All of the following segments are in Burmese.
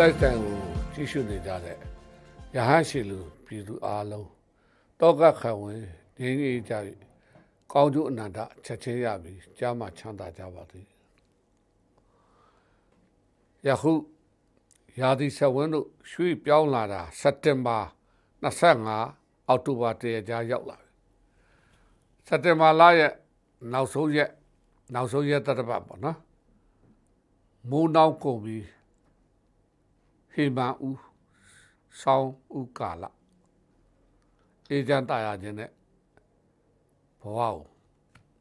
လိုက်တိုင်ကိုကြည့်ရှုနေကြတဲ့ရဟန်းရှိလူပြည်သူအားလုံးတောကခံဝင်ငြိမ်းအေးကြ၍ကောင်းကျိုးအနန္တချက်ချင်းရပြီးကြားမှချမ်းသာကြပါသည်ယခုရာသီဆက်ဝန်းတို့ရွှေ့ပြောင်းလာတာစက်တင်ဘာ25အောက်တိုဘာတရကြားရောက်လာပြီစက်တင်ဘာလရဲ့နောက်ဆုံးရက်နောက်ဆုံးရက်တစ်ပတ်ပေါ့နော်မိုးနှောင်းကုန်ပြီး ဟေမန်ဦးဆောင်းဦးကာလအေဂျန်တာယာခြင်းနဲ့ဘဝကို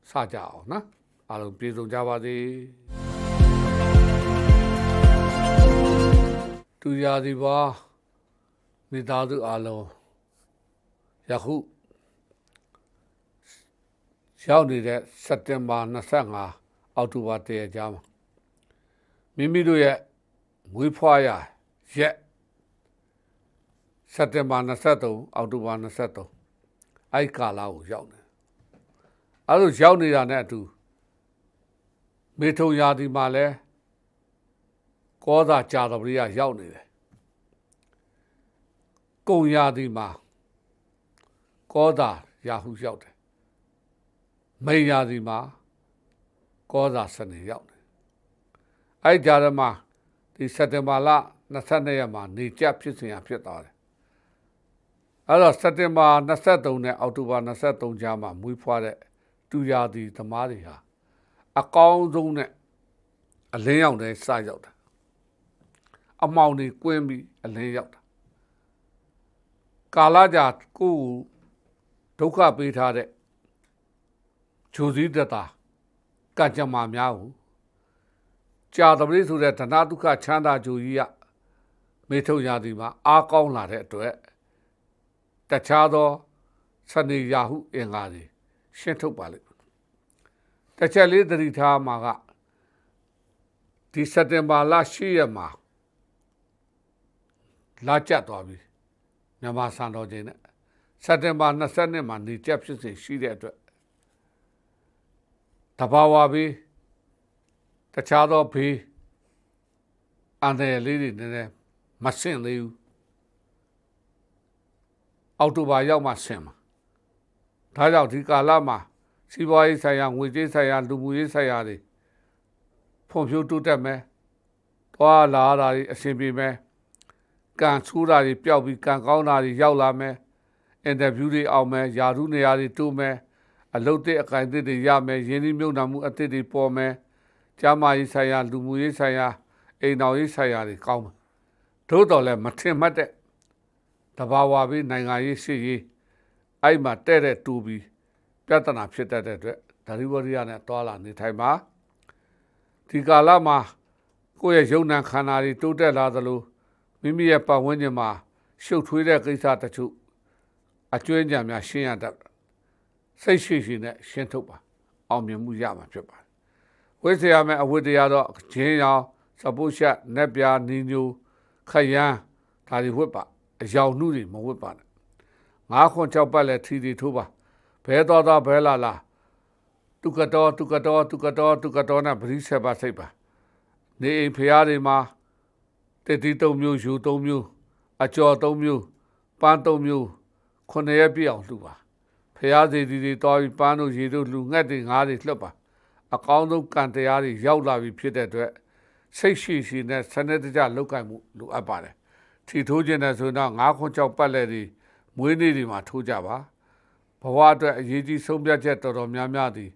စကြအောင်နော်အားလုံးပြေဆုံးကြပါစေသူရာဒီပါမိသားစုအားလုံးယခုရောက်နေတဲ့စက်တင်ဘာ25အောက်တိုဘာ1ရက်ကြာမှာမိမိတို့ရဲ့မွေးဖွားရ ရက်စက်တင်ဘာ23အောက်တိုဘာ23အဲ့ကာလကိုရောက်နေအဲ့လိုရောက်နေတာနဲ့အတူမေထုံရာဒီမှာလဲကောသာကြာတော်ပရိယရောက်နေတယ်ကုံရာဒီမှာကောသာရာဟုရောက်တယ်မိန်ရာဒီမှာကောသာစနေရောက်တယ်အဲ့ကြားထဲမှာ ဒီစက်တင်ဘာလ22ရက်မှာနေကြဖြစ်စဉ်ရဖြစ်သွားတယ်အဲ့တော့စက်တင်ဘာ23နဲ့အောက်တိုဘာ23ကြားမှာမွေးဖွားတဲ့တူရာဒီသမားတွေဟာအကောင်းဆုံးနဲ့အလင်းရောက်တဲ့စရောက်တာအမောင်တွေကွင်းပြီးအလင်းရောက်တာကာလကြာကိုယ်ဒုက္ခပေးထားတဲ့ဂျိုစည်းတတာကကြမ္မာများကို ကြာတပရိဆိုတဲ့ဓနဒုက္ခချမ်းသာကြိုကြီးရမေထုံရာဒီမှာအားကောင်းလာတဲ့အတွက်တခြားသောစနေရာဟုအင်္ဂါတွေရှင်းထုတ်ပါလိမ့်မယ်တစ်ချက်လေးသတိထားမှာကဒီစက်တင်ဘာလ10ရက်မှာလာကျတ်သွားပြီမြန်မာစံတော်ချိန်နဲ့စက်တင်ဘာ20မှာနေကျက်ဖြစ်စဉ်ရှိတဲ့အတွက်တဘာဝပြီး တခြားသောဘေးအန္တရာယ်လေးတွေနည်းနည်းမဆင့်သေးဘူးအောက်တိုဘာရောက်မှဆင့်မှာဒါကြောင့်ဒီကာလမှာစီးပွားရေးဆိုင်ရာငွေကြေးဆိုင်ရာလူမှုရေးဆိုင်ရာတွေဖွံ့ဖြိုးတိုးတက်မယ်။သွားလာတာတွေအဆင်ပြေမယ်။ကံဆိုးတာတွေပျောက်ပြီးကံကောင်းတာတွေရောက်လာမယ်။အင်တာဗျူးတွေအောင်မယ်။ယာရုနေရာတွေတိုးမယ်။အလုပ်တဲ့အကင်သစ်တွေရမယ်။ရင်းနှီးမြှုပ်နှံမှုအသစ်တွေပေါ်မယ်။ ကျန်းမာရေးဆိုင်ရာလူမှုရေးဆိုင်ရာအိမ်တော်ရေးဆိုင်ရာတွေကောင်းမယ်။သို့တော်လည်းမထင်မှတ်တဲ့တဘာဝပြီးနိုင်ငံရေးရှိရေးအဲ့မှာတဲ့တဲ့တူပြီးပြဿနာဖြစ်တတ်တဲ့အတွက်ဒါရီဝရိယနဲ့တွာလာနေထိုင်ပါဒီကာလမှာကိုယ့်ရဲ့ယုံနာခန္ဓာတွေတိုးတက်လာသလိုမိမိရဲ့ပတ်ဝန်းကျင်မှာရှုပ်ထွေးတဲ့ကိစ္စတချို့အကျွင်းကြံများရှင်းရတတ်စိတ်ရှိရှိနဲ့ရှင်းထုတ်ပါအောင်မြင်မှုရမှာဖြစ်ပါတယ် ဝိဇ္ဇာမဲ့အဝိတ္တရားတော့ဂျင်းရောင်စပုရှက်နက်ပြာနီညိုခယန်းဒါတွေဝတ်ပါအယောင်နှုတွေမဝတ်ပါနဲ့ငါးခွန်၆ပတ်လဲထီထီထိုးပါဘဲတော်တော်ဘဲလာလာတုကတော်တုကတော်တုကတော်တုကတော်နဲ့ပရိဆက်ပါစိတ်ပါနေအိမ်ဖျားတွေမှာတတိတုံမျိုးယူတုံမျိုးအကျော်တုံမျိုးပန်းတုံမျိုးခုနှစ်ရက်ပြည့်အောင်လှူပါဖျားစီဒီတွေတော်ပြီးပန်းတို့ရေတို့လှူငှက်တွေငါးတွေလှုပ်ပါ အကောင်းဆုံးကံတရားတွေရောက်လာပြီဖြစ်တဲ့အတွက်စိတ်ရှိရှိနဲ့စနစ်တကျလောက်ကင်မှုလိုအပ်ပါတယ်ထီထိုးခြင်းနဲ့ဆိုတော့ငါးခွန်ကြောက်ပတ်လက်တွေမွေးနေ့တွေမှာထိုးကြပါဘဝအတွက်အရေးကြီးဆုံးဖြတ်ချက်တော်တော်များများသည်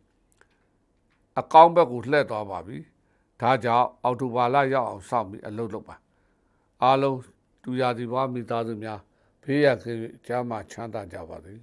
အကောင်းဘက်ကိုလှည့်သွားပါပြီဒါကြောင့်အော်တိုဘာလရောက်အောင်စောင့်ပြီးအလုပ်လုပ်ပါအားလုံးတူရာဒီဘွားမိသားစုများဖေးရခေကြားမှာချမ်းသာကြပါစေ